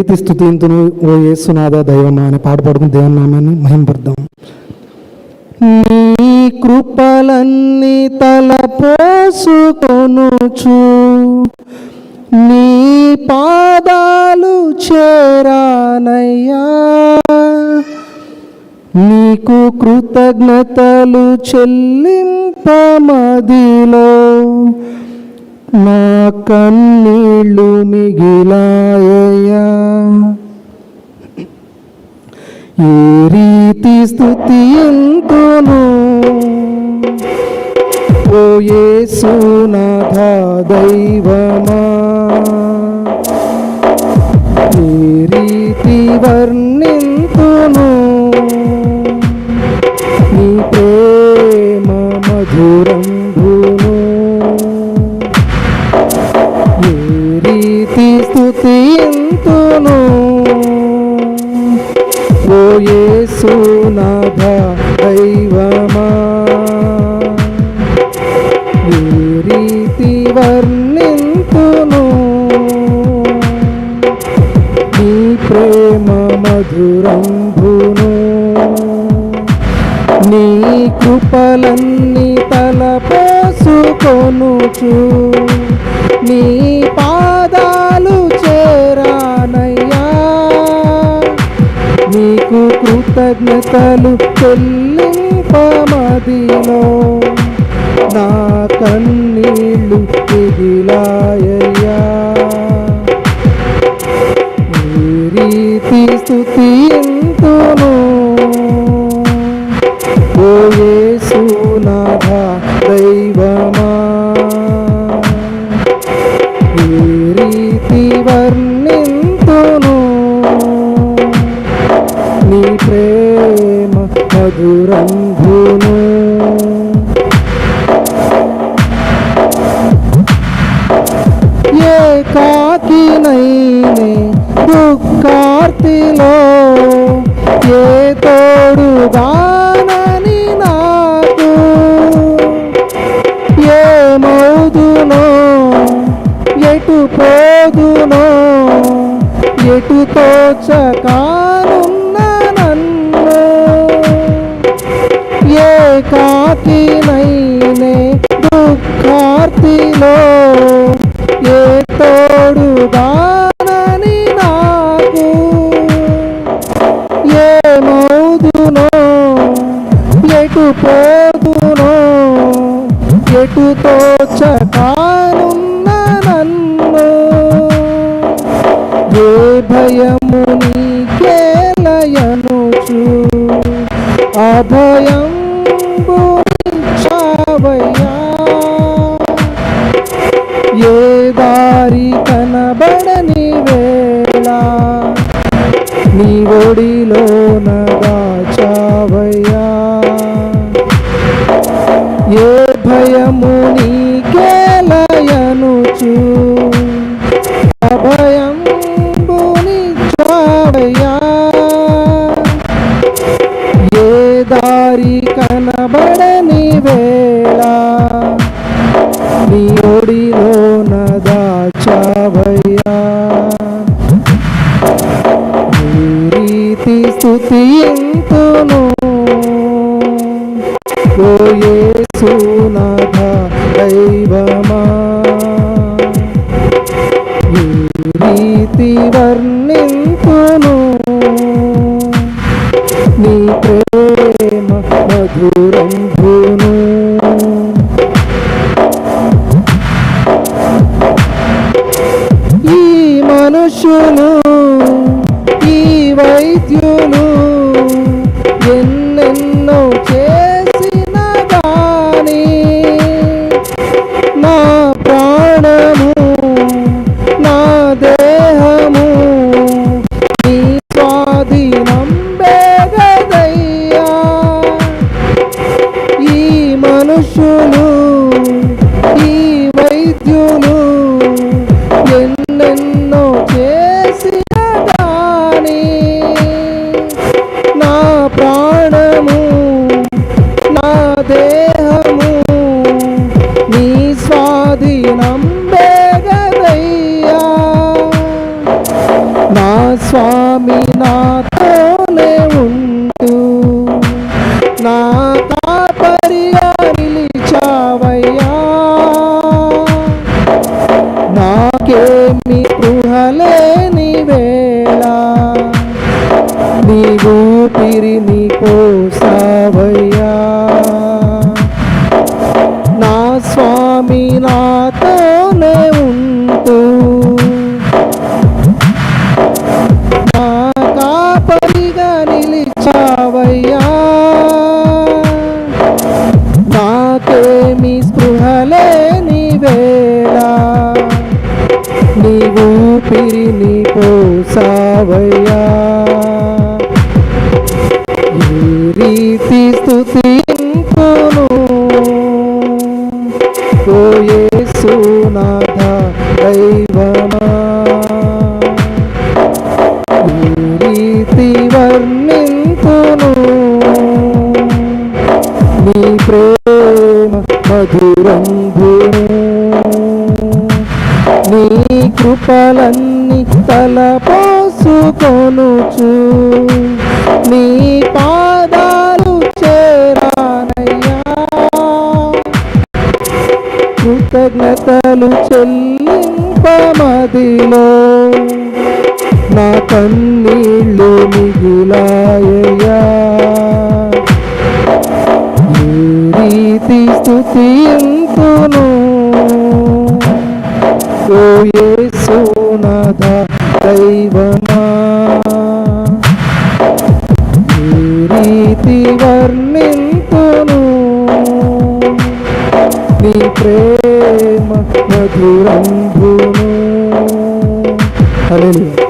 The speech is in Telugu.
స్థుతి స్థుతింతును ఓ యేసునాథ దైవమా అనే పాట పాడుకుని దేవుని నామాన్ని మహింపడదాం నీ కృపలన్నీ తల పోసుకొనుచు నీ పాదాలు చేరానయ్యా. నీకు కృతజ్ఞతలు చెల్లింపమదిలో నా కన్నీళ్ళు మిగిలాయ్యా ఏ రీతి స్థుతి ఎంతును ఓ యేసునాథ దైవమా. ఏ రీతి వర్ణింతును. నీ ప్రేమ మధురం భూను ఏ రీతి స్థుతి ఎంతును యేసునాథ దైవమా ఏ రీతి వర్ణింతును నీ ప్రేమ మధురంభును నీ కృపలన్నీ తలపోసుకొనుచు నీ నీకు కృతజ్ఞతలు చెల్లింపమదిలో నా కన్నీళ్ళు మిగిలాయ్యా ఈ రీతి స్థుతింతును ఓ యేసునాథ దైవమా. ఈ రీతి వర్ణింతును. మధురంభును ఏ దుఃఖార్తిలో ఏ తోడుగానని నాకు? ఏ ఎటు పోదునో ఎటు తోచకా పోదును ఎటు తోచకానున్న నన్ను? ఏ భయము నీకేలయనుచు అభయం చావయ్యా ఏ దారి కనబడని వేళ? నీ ఒడిలోనా దారి కనబడని వేళ నీ ఒడిలో నదాచావయ్యా నీ రీతి స్థుతింతును ఓ యేసునాథ దైవమా. ఈ రీతి వర్ణింపు వైద్యులు ఈ వైద్యులు ఎన్నెన్నో చేసిన గాని నా ప్రాణము నా దేహము నీ స్వాధీనం బేగదయ్యా ఈ మనుషులు నీ ఊపిరిని పోసావయ్యా. ఈ రీతి స్థుతింపును ఓ యేసునాథ దైవమా. ఈ రీతి వర్ణింతును నీ ప్రేమ మధురంభును నీ కృపలన్నీ తలపోసుకొనుచు. నీ పాదాలు చేరానయ్యా. కృతజ్ఞతలు చెల్లింపమదిలో. నా కన్నీళ్ళు మిగిలాయ్యా స్థితి వర్ణింపును. నీ ప్రేమ మధురంభును అలెలుయా